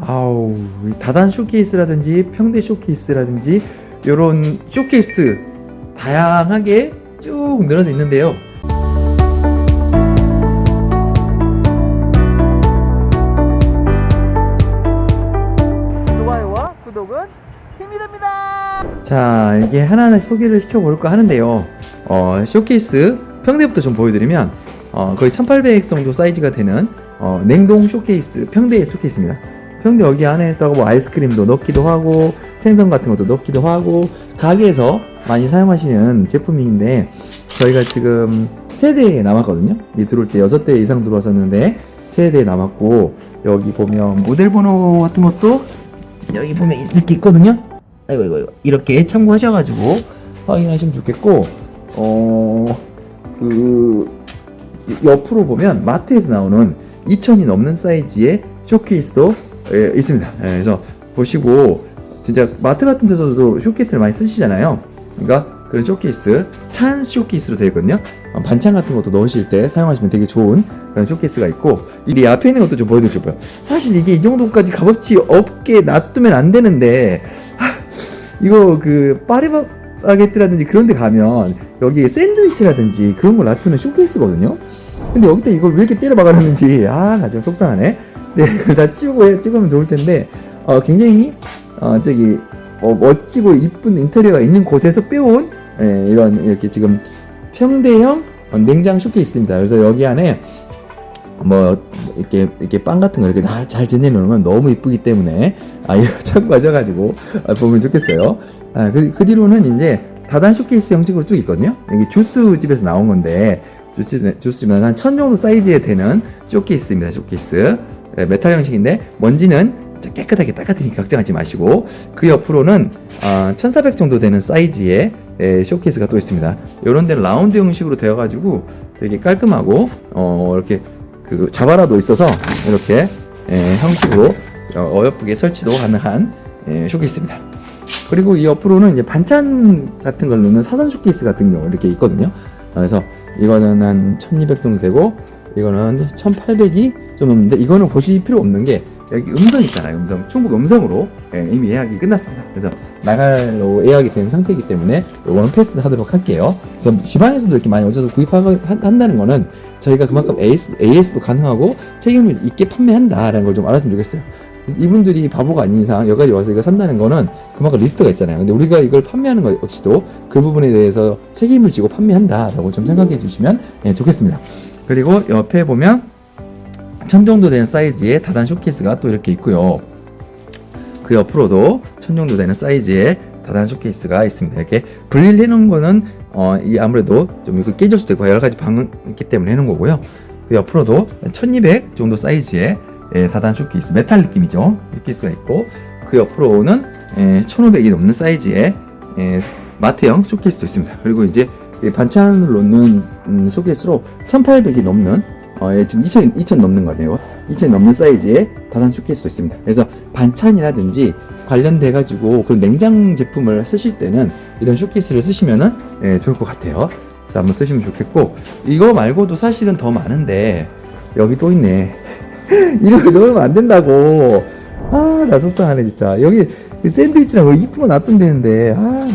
아우 이 다단 쇼케이스라든지 평대 쇼케이스라든지 이런 쇼케이스 다양하게 쭉 늘어져 있는데요. 좋아요와 구독은 힘이 됩니다. 자 이게 하나하나 소개를 시켜볼까 하는데요. 어, 쇼케이스 평대부터 좀 보여드리면 어, 거의 1800 정도 사이즈가 되는 어, 냉동 쇼케이스 평대 쇼케이스입니다. 평대 여기 안에다가 뭐 아이스크림도 넣기도 하고 생선 같은 것도 넣기도 하고 가게에서 많이 사용하시는 제품인데 저희가 지금 세대 남았거든요. 이 들어올 때 여섯 대 이상 들어왔었는데 세대 남았고 여기 보면 모델 번호 같은 것도 여기 보면 이렇게 있거든요. 아이고 이거 이렇게 참고하셔가지고 확인하시면 좋겠고 어그 옆으로 보면 마트에서 나오는 2천이 넘는 사이즈의 쇼케이스도 예, 있습니다. 예, 그래서 보시고 진짜 마트 같은 데서도 쇼케이스를 많이 쓰시잖아요. 그러니까 그런 쇼케이스 찬 쇼케이스로 되어 있거든요. 어, 반찬 같은 것도 넣으실 때 사용하시면 되게 좋은 그런 쇼케이스가 있고 이 앞에 있는 것도 좀 보여드리고 싶어요. 사실 이게 이 정도까지 값없이 없게 놔두면 안 되는데 하, 이거 그 파리바게뜨라든지 그런 데 가면 여기 샌드위치라든지 그런 걸 놔두는 쇼케이스거든요. 근데 여기다 이걸 왜 이렇게 때려 박아놨는지 아 나 지금 속상하네. 네, 그걸 다 치우고 해, 찍으면 좋을 텐데 어, 굉장히 어, 저기 어, 멋지고 이쁜 인테리어가 있는 곳에서 빼온 예, 이런 이렇게 지금 평대형 어, 냉장 쇼케이스입니다. 그래서 여기 안에 뭐 이렇게 이렇게 빵 같은 거 이렇게 다잘 지내 놓으면 너무 이쁘기 때문에 아 이거 참고하셔가지고 아, 보면 좋겠어요. 아, 그, 그 뒤로는 이제 다단 쇼케이스 형식으로 쭉 있거든요. 여기 주스 집에서 나온 건데 주스 주스집은 한천 정도 사이즈에 되는 쇼케이스입니다. 쇼케이스 예, 메탈 형식인데 먼지는 깨끗하게 닦아드리니까 걱정하지 마시고 그 옆으로는 아, 1400 정도 되는 사이즈의 예, 쇼케이스가 또 있습니다. 이런 데는 라운드 형식으로 되어가지고 되게 깔끔하고 어, 이렇게 그 자바라도 있어서 이렇게 예, 형식으로 어, 어여쁘게 설치도 가능한 예, 쇼케이스입니다. 그리고 이 옆으로는 이제 반찬 같은 걸 넣는 사선 쇼케이스 같은 경우 이렇게 있거든요. 그래서 이거는 한 1200 정도 되고 이거는 1800이 좀 넘는데 이거는 보실 필요 없는 게 여기 음성 있잖아요. 음성 충북 음성으로 예, 이미 예약이 끝났습니다. 그래서 나갈로 예약이 된 상태이기 때문에 이거는 패스하도록 할게요. 그래서 지방에서도 이렇게 많이 오셔서 구입한다는 거는 저희가 그만큼 AS, AS도 가능하고 책임을 있게 판매한다라는 걸 좀 알았으면 좋겠어요. 이분들이 바보가 아닌 이상 여기까지 와서 이거 산다는 거는 그만큼 리스트가 있잖아요. 근데 우리가 이걸 판매하는 것 역시도 그 부분에 대해서 책임을 지고 판매한다라고 좀 생각해 주시면 예, 좋겠습니다. 그리고 옆에 보면 천 정도 되는 사이즈의 다단 쇼케이스가 또 이렇게 있고요. 그 옆으로도 천 정도 되는 사이즈의 다단 쇼케이스가 있습니다. 이렇게 분리를 해놓은 거는 어, 이 아무래도 좀 이거 깨질 수도 있고 여러 가지 방이 있기 때문에 해놓은 거고요. 그 옆으로도 1200 정도 사이즈의 예, 다단 쇼케이스, 메탈 느낌이죠. 쇼케이스가 있고 그 옆으로는 예, 1500이 넘는 사이즈의 예, 마트형 쇼케이스도 있습니다. 그리고 이제 이 반찬을 놓는 음, 쇼케이스로 1800이 넘는 어, 예, 지금 2000, 2000 넘는 거네요. 2000 넘는 사이즈의 다단 쇼케이스도 있습니다. 그래서 반찬이라든지 관련돼 가지고 그 냉장 제품을 쓰실 때는 이런 쇼케이스를 쓰시면은 예, 좋을 것 같아요. 그래서 한번 쓰시면 좋겠고 이거 말고도 사실은 더 많은데 여기 또 있네. 이런 거 넣으면 안 된다고. 아, 나 속상하네 진짜. 여기 그 샌드위치랑 그 이쁜 거 놔둔다는데 아,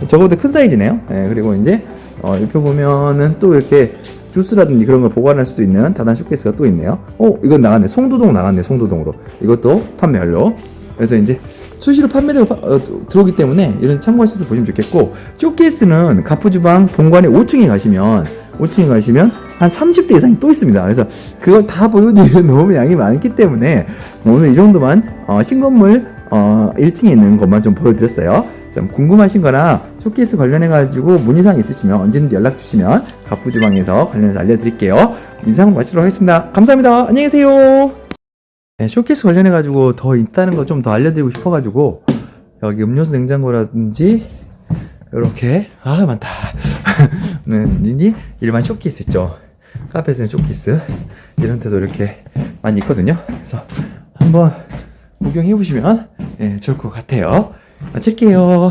나 적어도 큰 사이즈네요. 예, 그리고 이제 어, 옆에 보면은 또 이렇게 주스라든지 그런 걸 보관할 수 있는 다단 쇼케이스가 또 있네요. 어, 이건 나갔네. 송도동 나갔네. 송도동으로. 이것도 판매 완료. 그래서 이제 수시로 판매되고 파- 어, 들어오기 때문에 이런 참고하셔서 보시면 좋겠고 쇼케이스는 가포주방 본관에 5층에 가시면 5층에 가시면 한 30대 이상이 또 있습니다. 그래서 그걸 다 보여드리면 너무 양이 많기 때문에 오늘 이 정도만 어, 신건물 어, 1층에 있는 것만 좀 보여드렸어요. 좀 궁금하신 거나 쇼케이스 관련해가지고 문의사항 있으시면 언제든지 연락 주시면 가부지방에서 관련해서 알려드릴게요. 인상 마치도록 하겠습니다. 감사합니다. 안녕히 계세요. 네, 쇼케이스 관련해가지고 더 있다는 거 좀 더 알려드리고 싶어가지고 여기 음료수 냉장고라든지 이렇게 아 많다. 네, 니 일반 쇼케이스 있죠. 카페에서는 쇼케이스 이런 데도 이렇게 많이 있거든요. 그래서 한번 구경해 보시면 예, 좋을 것 같아요. 마칠게요.